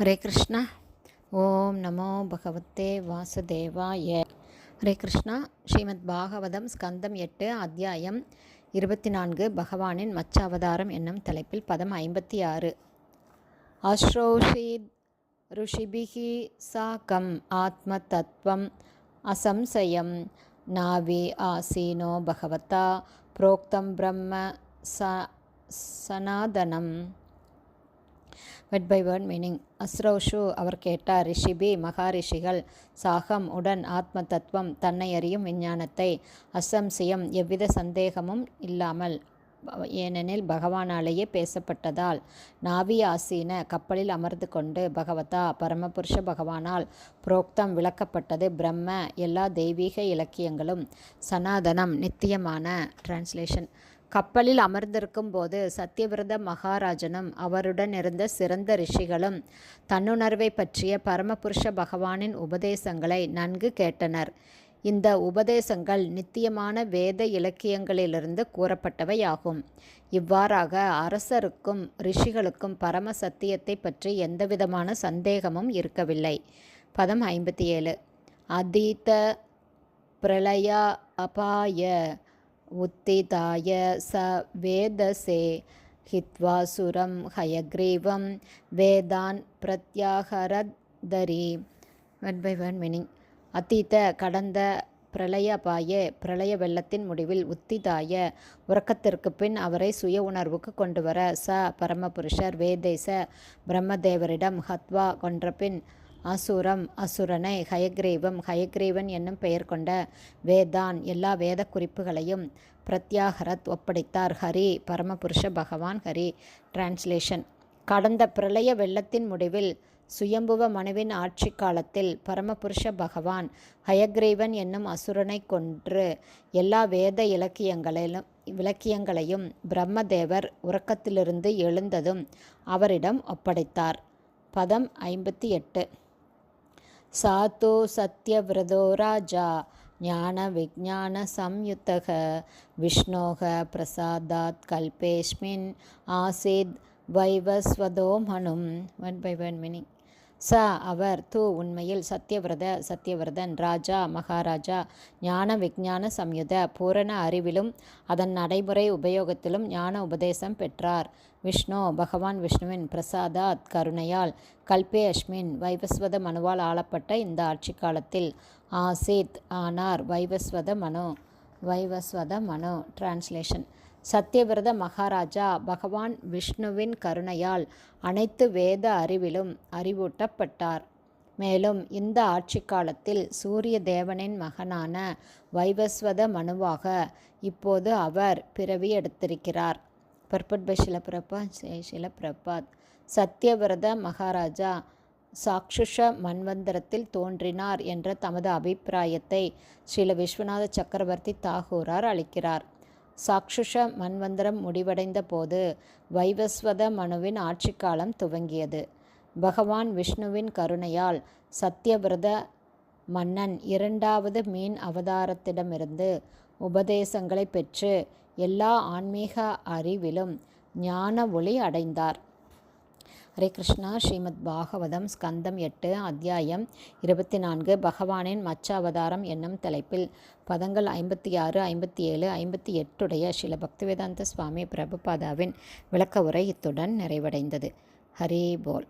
ஹரே கிருஷ்ணா ஓம் நமோ பகவத்தே வாசுதேவாய ஹரே கிருஷ்ணா ஸ்ரீமத் பாகவதம் ஸ்கந்தம் எட்டு அத்தியாயம் இருபத்தி நான்கு பகவானின் மச்சாவதாரம் என்னும் தலைப்பில் பதம் ஐம்பத்தி ஆறு அஸ்ரோஷீத் ருஷிபிகி சாக்கம் ஆத்ம தத்துவம் அசம்சயம் நாவி ஆசீனோ பகவதா புரோக்தம் பிரம்ம ச சனாதனம் வெட் பை வேர்ட் மீனிங் அஸ்ரௌஷு அவர் கேட்டார் ரிஷிபி மகாரிஷிகள் சாகம் உடன் ஆத்ம தத்துவம் தன்னை அறியும் விஞ்ஞானத்தை அசம்சியம் எவ்வித சந்தேகமும் இல்லாமல் ஏனெனில் பகவானாலேயே பேசப்பட்டதால் நாவி ஆசீன கப்பலில் அமர்ந்து கொண்டு பகவதா பரமபுருஷ பகவானால் புரோக்தம் விளக்கப்பட்டது பிரம்ம எல்லா தெய்வீக இலக்கியங்களும் சனாதனம் நித்தியமான டிரான்ஸ்லேஷன் கப்பலில் அமர்ந்திருக்கும் போது சத்தியவிரத மகாராஜனும் அவருடன் இருந்த சிறந்த ரிஷிகளும் தன்னுணர்வை பற்றிய பரமபுருஷ பகவானின் உபதேசங்களை நன்கு கேட்டனர். இந்த உபதேசங்கள் நித்தியமான வேத இலக்கியங்களிலிருந்து கூறப்பட்டவையாகும். இவ்வாறாக அரசருக்கும் ரிஷிகளுக்கும் பரம சத்தியத்தை பற்றி எந்தவிதமான சந்தேகமும் இருக்கவில்லை. பதம் ஐம்பத்தி ஏழு. அதீத பிரளயா அபாய உத்திதாய ச வேதசே ஹித்வாசுரம் ஹயக்ரீவம் வேதான் பிரத்யாகரதரி ஒன் பை ஒன் மீனிங் அத்தீத்த கடந்த பிரளயபாய பிரளய வெள்ளத்தின் முடிவில் உத்திதாய உறக்கத்திற்கு பின் அவரை சுய உணர்வுக்கு கொண்டு வர ச பரமபுருஷர் வேதேச பிரம்மதேவரிடம் ஹத்வா கொன்ற பின் அசுரம் அசுரனை ஹயக்ரீவம் ஹயக்ரீவன் என்னும் பெயர் கொண்ட வேதான் எல்லா வேத குறிப்புகளையும் பிரத்யாகரத் ஒப்படைத்தார். ஹரி பரமபுருஷ பகவான் ஹரி. டிரான்ஸ்லேஷன் கடந்த பிரளய வெள்ளத்தின் முடிவில் சுயம்புவ மனுவின் ஆட்சி காலத்தில் பரமபுருஷ பகவான் ஹயக்ரீவன் என்னும் அசுரனை கொன்று எல்லா வேத இலக்கியங்களிலும் இலக்கியங்களையும் பிரம்மதேவர் உறக்கத்திலிருந்து எழுந்ததும் அவரிடம் ஒப்படைத்தார். பதம் ஐம்பத்தி எட்டு. சாத்தோ சத்யவிரதோ ராஜா ஞான விஜான சம்யுத்தக விஷ்ணோக பிரசாதாத் கல்பேஷ்மின் ஆசீத் வைவஸ்வதோ மனும் ஒன் பை ஒன் மீனிங் ச அவர் து உண்மையில் சத்யவிரத சத்யவிரதன் ராஜா மகாராஜா ஞான விஞ்ஞான சம்யுத பூரண அறிவிலும் அதன் நடைமுறை உபயோகத்திலும் ஞான உபதேசம் பெற்றார். விஷ்ணு பகவான் விஷ்ணுவின் பிரசாதாத் கருணையால் கல்பே அஸ்மின் வைவஸ்வத மனுவால் ஆளப்பட்ட இந்த ஆட்சி காலத்தில் ஆசீத் ஆனார் வைவஸ்வத மனு. வைவஸ்வத மனு டிரான்ஸ்லேஷன் சத்யவிரத மகாராஜா பகவான் விஷ்ணுவின் கருணையால் அனைத்து வேத அறிவிலும் அறிவூட்டப்பட்டார். மேலும் இந்த ஆட்சி காலத்தில் சூரிய தேவனின் மகனான வைவஸ்வத மனுவாக இப்போது அவர் பிறவி எடுத்திருக்கிறார். பர்பட் பை சிலப்பிரபா சிலப்பிரபாத். சத்யவிரத மகாராஜா சாக்ஷுஷ மன்வந்தரத்தில் தோன்றினார் என்ற தமது அபிப்பிராயத்தை ஸ்ரீல விஸ்வநாத சக்கரவர்த்தி தாகூரார் அளிக்கிறார். சாக்ஷுஷ மன்வந்தரம் முடிவடைந்த போது வைவஸ்வத மனுவின் ஆட்சி காலம் துவங்கியது. பகவான் விஷ்ணுவின் கருணையால் சத்தியவிரத மன்னன் இரண்டாவது மீன் அவதாரத்திடமிருந்து உபதேசங்களை பெற்று எல்லா ஆன்மீக அறிவிலும் ஞான ஒளி அடைந்தார். ஹரே கிருஷ்ணா ஸ்ரீமத் பாகவதம் ஸ்கந்தம் எட்டு அத்தியாயம் இருபத்தி நான்கு பகவானின் மச்ச அவதாரம் என்னும் தலைப்பில். பதங்கள் ஐம்பத்தி ஆறு ஐம்பத்தி ஏழு ஐம்பத்தி எட்டுடைய ஸ்ரீல பக்திவேதாந்த சுவாமி பிரபுபாதாவின் விளக்க உரை இத்துடன் நிறைவடைந்தது. ஹரி போல்.